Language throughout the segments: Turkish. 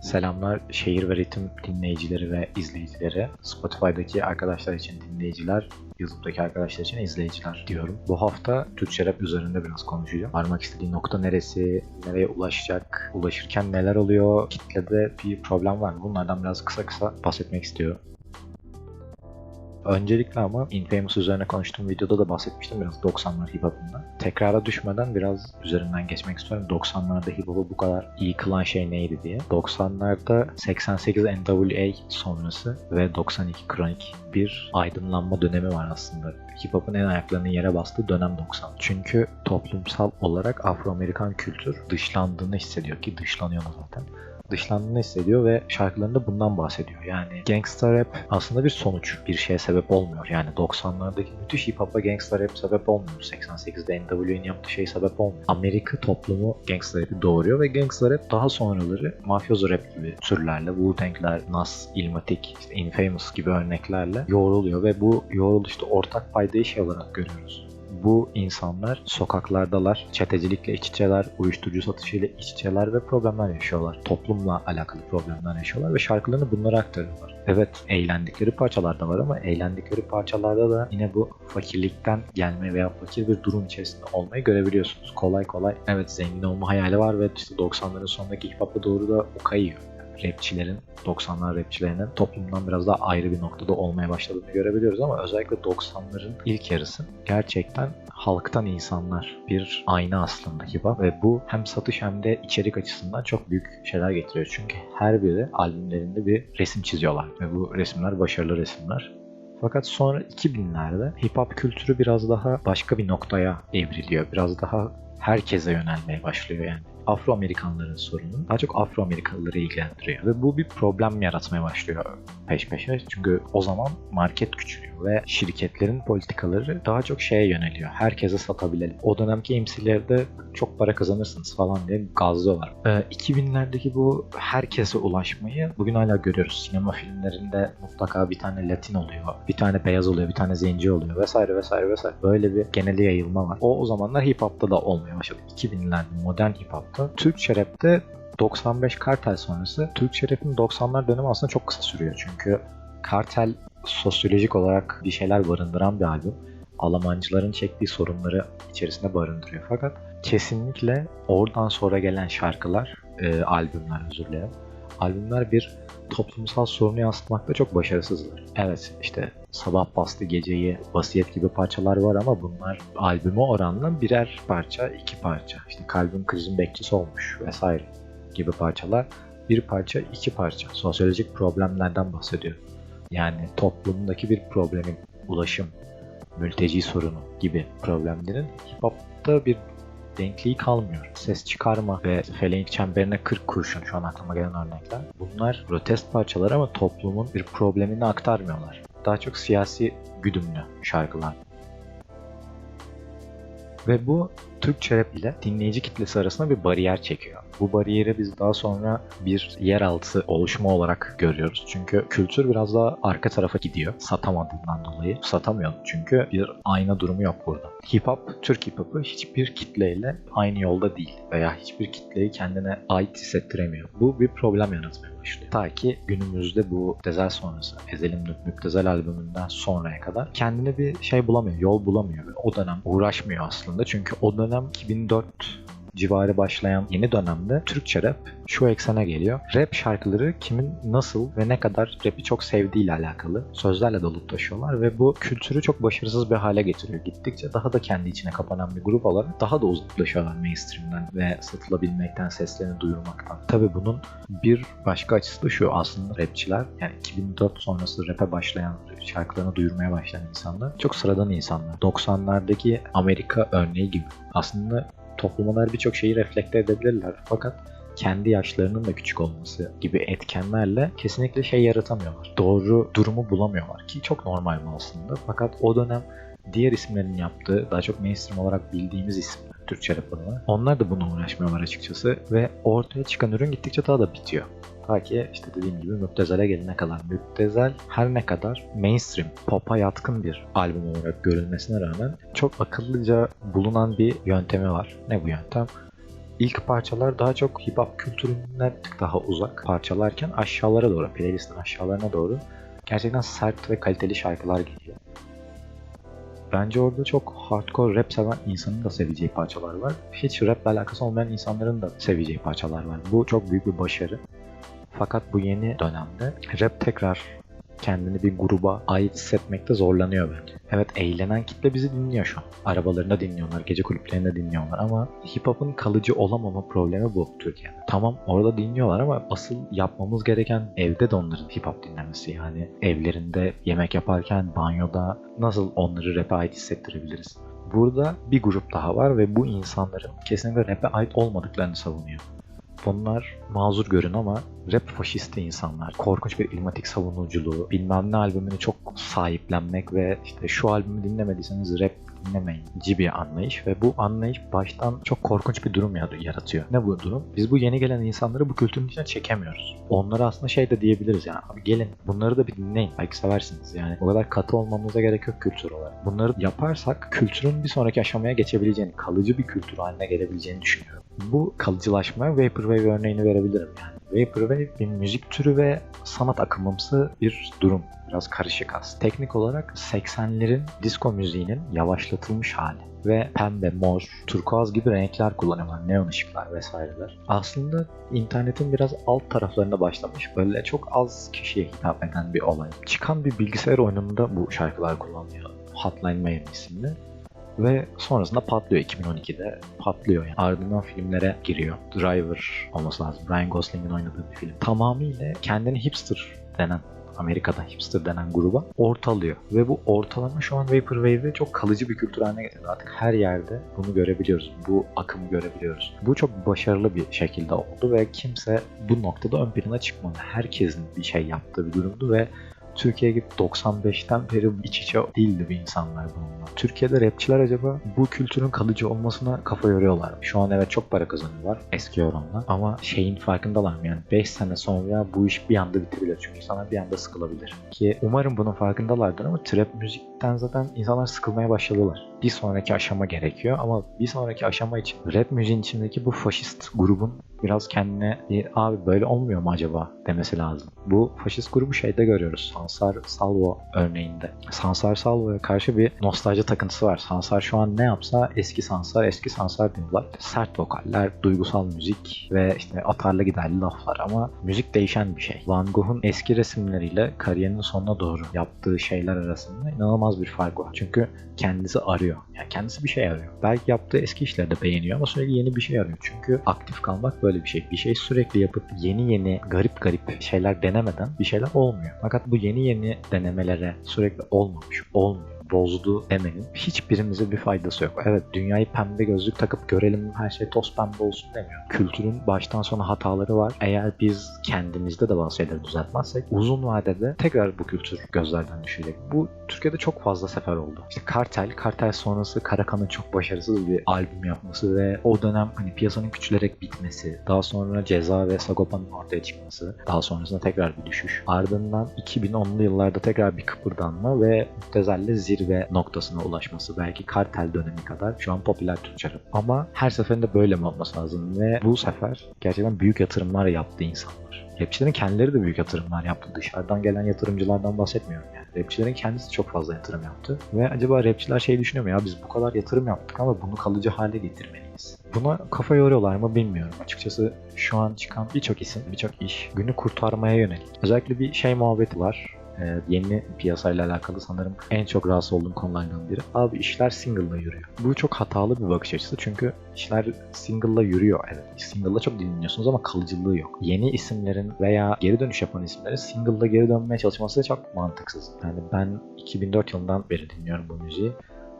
Selamlar şehir ve ritim dinleyicileri ve izleyicileri. Spotify'daki arkadaşlar için dinleyiciler, YouTube'daki arkadaşlar için izleyiciler diyorum. Bu hafta Türkçe rap üzerinde biraz konuşacağım. Varmak istediği nokta neresi, nereye ulaşacak, ulaşırken neler oluyor, kitlede bir problem var mı? Bunlardan biraz kısa kısa bahsetmek istiyorum. Öncelikle ama Infamous üzerine konuştuğum videoda da bahsetmiştim biraz 90'lar hip hop'undan. Tekrara düşmeden biraz üzerinden geçmek istiyorum. 90'larda hip hop'u bu kadar iyi kılan şey neydi diye. 90'larda 88 NWA sonrası ve 92 kronik bir aydınlanma dönemi var aslında. Hip hop'un en ayaklarının yere bastığı dönem 90. Çünkü toplumsal olarak Afro-Amerikan kültür dışlandığını hissediyor ki dışlanıyor zaten dışlandığını hissediyor ve şarkılarında bundan bahsediyor. Yani gangsta rap aslında bir sonuç, bir şeye sebep olmuyor. Yani 90'lardaki müthiş hip hop'a gangsta rap sebep olmuyor. 88'de NWA'nin yaptığı şey sebep olmuyor. Amerika toplumu gangsta rap'i doğuruyor ve gangsta rap daha sonraları mafyozo rap gibi türlerle, Wu-Tang'ler, Nas, Illmatic, işte Infamous gibi örneklerle yoğruluyor ve bu yoğruluşta ortak paydayı şey olarak görüyoruz bu insanlar sokaklardalar, çetecilikle iç içeler, uyuşturucu satışıyla iç içeler ve problemler yaşıyorlar. Toplumla alakalı problemler yaşıyorlar ve şarkılarını bunlara aktarıyorlar. Evet eğlendikleri parçalar da var ama eğlendikleri parçalarda da yine bu fakirlikten gelme veya fakir bir durum içerisinde olmayı görebiliyorsunuz. Kolay kolay evet zengin olma hayali var ve işte 90'ların sonundaki hip hop'a doğru da o kayıyor rapçilerin, 90'lar rapçilerinin toplumdan biraz daha ayrı bir noktada olmaya başladığını görebiliyoruz ama özellikle 90'ların ilk yarısı gerçekten halktan insanlar bir ayna aslında hip hop ve bu hem satış hem de içerik açısından çok büyük şeyler getiriyor. Çünkü her biri albümlerinde bir resim çiziyorlar ve bu resimler başarılı resimler. Fakat sonra 2000'lerde hip hop kültürü biraz daha başka bir noktaya evriliyor. Biraz daha herkese yönelmeye başlıyor yani. Afro-Amerikanların sorunu daha çok Afro-Amerikalıları ilgilendiriyor. Ve bu bir problem yaratmaya başlıyor peş peşe. Çünkü o zaman market küçülüyor ve şirketlerin politikaları daha çok şeye yöneliyor. Herkese satabilelim. O dönemki MC'lerde çok para kazanırsınız falan diye gazlıyorlar. Ee, 2000'lerdeki bu herkese ulaşmayı bugün hala görüyoruz. Sinema filmlerinde mutlaka bir tane Latin oluyor, bir tane beyaz oluyor, bir tane zenci oluyor vesaire vesaire vesaire. Böyle bir geneli yayılma var. O o zamanlar hip hop'ta da olmaya başladı. 2000'lerde modern hip hop'ta. Türkçe rap'te 95 kartel sonrası Türkçe rap'in 90'lar dönemi aslında çok kısa sürüyor. Çünkü kartel sosyolojik olarak bir şeyler barındıran bir albüm. Almancıların çektiği sorunları içerisinde barındırıyor. Fakat kesinlikle oradan sonra gelen şarkılar, e, albümler özür dilerim. Albümler bir toplumsal sorunu yansıtmakta çok başarısızlar. Evet işte sabah bastı geceyi, vasiyet gibi parçalar var ama bunlar albüme oranla birer parça, iki parça. İşte kalbin krizin bekçisi olmuş vesaire gibi parçalar. Bir parça, iki parça. Sosyolojik problemlerden bahsediyor. Yani toplumdaki bir problemin ulaşım, mülteci sorunu gibi problemlerin hip hop'ta bir denkliği kalmıyor. Ses çıkarma ve feleğin çemberine 40 kurşun şu an aklıma gelen örnekler. Bunlar protest parçalar ama toplumun bir problemini aktarmıyorlar. Daha çok siyasi güdümlü şarkılar. Ve bu Türkçe rap ile dinleyici kitlesi arasında bir bariyer çekiyor. Bu bariyeri biz daha sonra bir yeraltı oluşma olarak görüyoruz. Çünkü kültür biraz daha arka tarafa gidiyor. Satamadığından dolayı. Satamıyor çünkü bir ayna durumu yok burada. Hip hop, Türk hip hop'u hiçbir kitleyle aynı yolda değil. Veya hiçbir kitleyi kendine ait hissettiremiyor. Bu bir problem yaratmaya başlıyor. Ta ki günümüzde bu Müptezel sonrası, Ezel'in Müptezel albümünden sonraya kadar kendine bir şey bulamıyor, yol bulamıyor. O dönem uğraşmıyor aslında. Çünkü o dönem 2004 civarı başlayan yeni dönemde Türkçe rap şu eksene geliyor. Rap şarkıları kimin nasıl ve ne kadar rapi çok sevdiğiyle alakalı sözlerle dolup taşıyorlar ve bu kültürü çok başarısız bir hale getiriyor. Gittikçe daha da kendi içine kapanan bir grup olarak daha da uzaklaşıyorlar mainstream'den ve satılabilmekten, seslerini duyurmaktan. Tabi bunun bir başka açısı da şu aslında rapçiler yani 2004 sonrası rap'e başlayan, şarkılarını duyurmaya başlayan insanlar çok sıradan insanlar. 90'lardaki Amerika örneği gibi. Aslında toplumlar birçok şeyi reflekte edebilirler. Fakat kendi yaşlarının da küçük olması gibi etkenlerle kesinlikle şey yaratamıyorlar. Doğru durumu bulamıyorlar ki çok normal bu aslında. Fakat o dönem diğer isimlerin yaptığı daha çok mainstream olarak bildiğimiz isimler Türkçe rap adına. Onlar da buna uğraşmıyorlar açıkçası ve ortaya çıkan ürün gittikçe daha da bitiyor. Ta ki işte dediğim gibi Müptezel'e gelene kadar. Müptezel her ne kadar mainstream, pop'a yatkın bir albüm olarak görülmesine rağmen çok akıllıca bulunan bir yöntemi var. Ne bu yöntem? ilk parçalar daha çok hip hop kültüründen tık daha uzak parçalarken aşağılara doğru, playlistin aşağılarına doğru gerçekten sert ve kaliteli şarkılar geliyor. Bence orada çok hardcore rap seven insanın da seveceği parçalar var. Hiç raple alakası olmayan insanların da seveceği parçalar var. Bu çok büyük bir başarı. Fakat bu yeni dönemde rap tekrar kendini bir gruba ait hissetmekte zorlanıyor bence. Evet eğlenen kitle bizi dinliyor şu an. Arabalarında dinliyorlar, gece kulüplerinde dinliyorlar ama hip hop'un kalıcı olamama problemi bu Türkiye'de. Tamam orada dinliyorlar ama asıl yapmamız gereken evde de onların hip hop dinlemesi. Yani evlerinde yemek yaparken, banyoda nasıl onları rap'e ait hissettirebiliriz? Burada bir grup daha var ve bu insanların kesinlikle rap'e ait olmadıklarını savunuyor. Bunlar mazur görün ama rap faşisti insanlar. Korkunç bir ilmatik savunuculuğu, bilmem ne albümünü çok sahiplenmek ve işte şu albümü dinlemediyseniz rap dinlemeyin bir anlayış ve bu anlayış baştan çok korkunç bir durum yaratıyor. Ne bu durum? Biz bu yeni gelen insanları bu kültürün içine çekemiyoruz. Onlara aslında şey de diyebiliriz yani abi gelin bunları da bir dinleyin. Belki seversiniz yani. O kadar katı olmamıza gerek yok kültür olarak. Bunları yaparsak kültürün bir sonraki aşamaya geçebileceğini, kalıcı bir kültür haline gelebileceğini düşünüyorum. Bu kalıcılaşmaya Vaporwave örneğini verebilirim yani. Vaporwave bir müzik türü ve sanat akımımsı bir durum. Biraz karışık az. Teknik olarak 80'lerin disco müziğinin yavaşlatılmış hali ve pembe, mor, turkuaz gibi renkler kullanıyorlar. Neon ışıklar vesaireler. Aslında internetin biraz alt taraflarında başlamış. Böyle çok az kişiye hitap eden bir olay. Çıkan bir bilgisayar oyununda bu şarkılar kullanılıyor. Hotline Miami isimli ve sonrasında patlıyor 2012'de patlıyor yani. Ardından filmlere giriyor. Driver olması lazım. Ryan Gosling'in oynadığı bir film. Tamamıyla kendini hipster denen Amerika'da hipster denen gruba ortalıyor. Ve bu ortalama şu an Vaporwave'i çok kalıcı bir kültür haline getirdi. Artık her yerde bunu görebiliyoruz. Bu akımı görebiliyoruz. Bu çok başarılı bir şekilde oldu ve kimse bu noktada ön plana çıkmadı. Herkesin bir şey yaptığı bir durumdu ve Türkiye gibi 95'ten beri iç içe değildi bir insanlar bununla. Türkiye'de rapçiler acaba bu kültürün kalıcı olmasına kafa yoruyorlar. Şu an evet çok para kazanıyorlar eski oranla ama şeyin farkındalar mı yani 5 sene sonra bu iş bir anda bitebilir çünkü sana bir anda sıkılabilir. Ki umarım bunun farkındalardır ama trap müzikten zaten insanlar sıkılmaya başladılar. Bir sonraki aşama gerekiyor ama bir sonraki aşama için rap müziğin içindeki bu faşist grubun biraz kendine abi böyle olmuyor mu acaba demesi lazım. Bu faşist grubu şeyde görüyoruz. Sansar Salvo örneğinde. Sansar Salvo'ya karşı bir nostalji takıntısı var. Sansar şu an ne yapsa eski Sansar, eski Sansar diyorlar. Sert vokaller, duygusal müzik ve işte atarlı giderli laflar ama müzik değişen bir şey. Van Gogh'un eski resimleriyle kariyerinin sonuna doğru yaptığı şeyler arasında inanılmaz bir fark var. Çünkü kendisi arıyor. Yani kendisi bir şey arıyor. Belki yaptığı eski işleri de beğeniyor ama sürekli yeni bir şey arıyor. Çünkü aktif kalmak böyle bir şey. Bir şey sürekli yapıp yeni yeni garip garip şeyler denemeden bir şeyler olmuyor. Fakat bu yeni yeni denemelere sürekli olmamış, olmuyor bozdu demenin hiçbirimize bir faydası yok. Evet dünyayı pembe gözlük takıp görelim her şey toz pembe olsun demiyor. Kültürün baştan sona hataları var. Eğer biz kendimizde de bazı şeyleri düzeltmezsek uzun vadede tekrar bu kültür gözlerden düşecek. Bu Türkiye'de çok fazla sefer oldu. İşte Kartel, Kartel sonrası Karakan'ın çok başarısız bir albüm yapması ve o dönem hani piyasanın küçülerek bitmesi, daha sonra Ceza ve Sagopa'nın ortaya çıkması, daha sonrasında tekrar bir düşüş. Ardından 2010'lu yıllarda tekrar bir kıpırdanma ve Müptezel'le zirve noktasına ulaşması. Belki Kartel dönemi kadar şu an popüler rap. Ama her seferinde böyle mi olması lazım ve bu sefer gerçekten büyük yatırımlar yaptı insanlar. Rapçilerin kendileri de büyük yatırımlar yaptı. Dışarıdan gelen yatırımcılardan bahsetmiyorum yani. Rapçilerin kendisi çok fazla yatırım yaptı. Ve acaba rapçiler şey düşünüyor mu ya biz bu kadar yatırım yaptık ama bunu kalıcı hale getirmeliyiz. Buna kafa yoruyorlar mı bilmiyorum. Açıkçası şu an çıkan birçok isim, birçok iş günü kurtarmaya yönelik. Özellikle bir şey muhabbeti var e, yeni piyasayla alakalı sanırım en çok rahatsız olduğum konulardan biri. Abi işler single'la yürüyor. Bu çok hatalı bir bakış açısı çünkü işler single'la yürüyor. Evet single'la çok dinliyorsunuz ama kalıcılığı yok. Yeni isimlerin veya geri dönüş yapan isimlerin single'la geri dönmeye çalışması çok mantıksız. Yani ben 2004 yılından beri dinliyorum bu müziği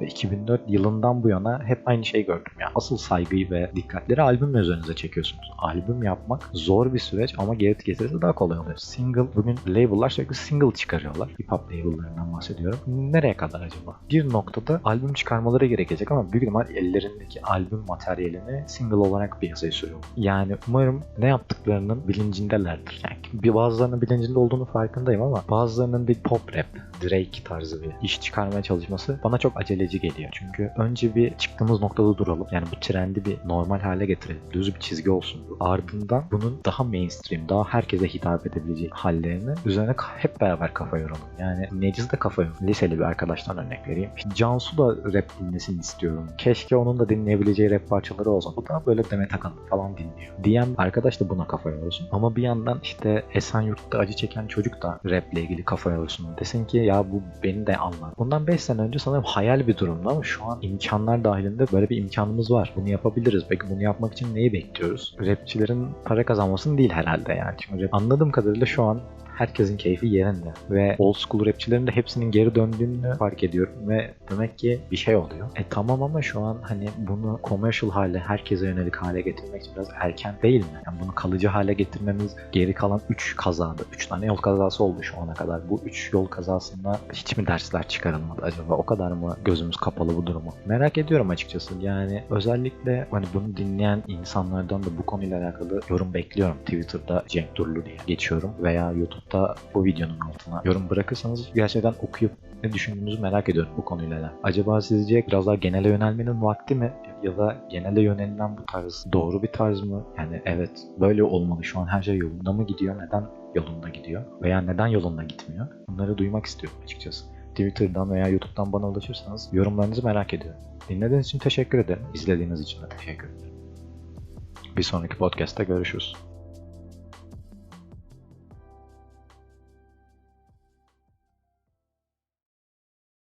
ve 2004 yılından bu yana hep aynı şeyi gördüm ya. Asıl saygıyı ve dikkatleri albümle üzerinize çekiyorsunuz. Albüm yapmak zor bir süreç ama geri getirisi daha kolay oluyor. Single, bugün label'lar sürekli single çıkarıyorlar. Hip hop label'larından bahsediyorum. Nereye kadar acaba? Bir noktada albüm çıkarmaları gerekecek ama büyük ihtimal ellerindeki albüm materyalini single olarak piyasaya sürüyor. Yani umarım ne yaptıklarının bilincindelerdir. Yani bir bazılarının bilincinde olduğunu farkındayım ama bazılarının bir pop rap, Drake tarzı bir iş çıkarmaya çalışması bana çok acele belirleyici geliyor. Çünkü önce bir çıktığımız noktada duralım. Yani bu trendi bir normal hale getirelim. Düz bir çizgi olsun. Ardından bunun daha mainstream, daha herkese hitap edebilecek hallerini üzerine hep beraber kafa yoralım. Yani Neciz de kafa yoralım. Liseli bir arkadaştan örnek vereyim. Cansu da rap dinlesin istiyorum. Keşke onun da dinleyebileceği rap parçaları olsa. Bu da böyle Demet Akalın falan dinliyor. Diyen arkadaş da buna kafa yorsun. Ama bir yandan işte Esenyurt'ta acı çeken çocuk da raple ilgili kafa yorsun. Desin ki ya bu beni de anlar. Bundan 5 sene önce sanırım hayal bir durumdu ama şu an imkanlar dahilinde böyle bir imkanımız var. Bunu yapabiliriz. Peki bunu yapmak için neyi bekliyoruz? Rapçilerin para kazanmasını değil herhalde yani. Çünkü anladığım kadarıyla şu an herkesin keyfi yerinde. Ve old school rapçilerin de hepsinin geri döndüğünü fark ediyorum ve demek ki bir şey oluyor. E tamam ama şu an hani bunu commercial hale, herkese yönelik hale getirmek biraz erken değil mi? Yani bunu kalıcı hale getirmemiz geri kalan 3 kazada, 3 tane yol kazası oldu şu ana kadar. Bu 3 yol kazasında hiç mi dersler çıkarılmadı acaba? O kadar mı gözümüz kapalı bu durumu? Merak ediyorum açıkçası. Yani özellikle hani bunu dinleyen insanlardan da bu konuyla alakalı yorum bekliyorum. Twitter'da Cenk Durlu diye geçiyorum veya YouTube'da bu videonun altına yorum bırakırsanız gerçekten okuyup ne düşündüğünüzü merak ediyorum bu konuyla alakalı. Acaba sizce biraz daha genele yönelmenin vakti mi? Ya da genele yönelilen bu tarz doğru bir tarz mı? Yani evet böyle olmalı şu an her şey yolunda mı gidiyor? Neden yolunda gidiyor? Veya neden yolunda gitmiyor? Bunları duymak istiyorum açıkçası. Twitter'dan veya YouTube'dan bana ulaşırsanız yorumlarınızı merak ediyorum. Dinlediğiniz için teşekkür ederim. İzlediğiniz için de teşekkür ederim. Bir sonraki podcast'te görüşürüz.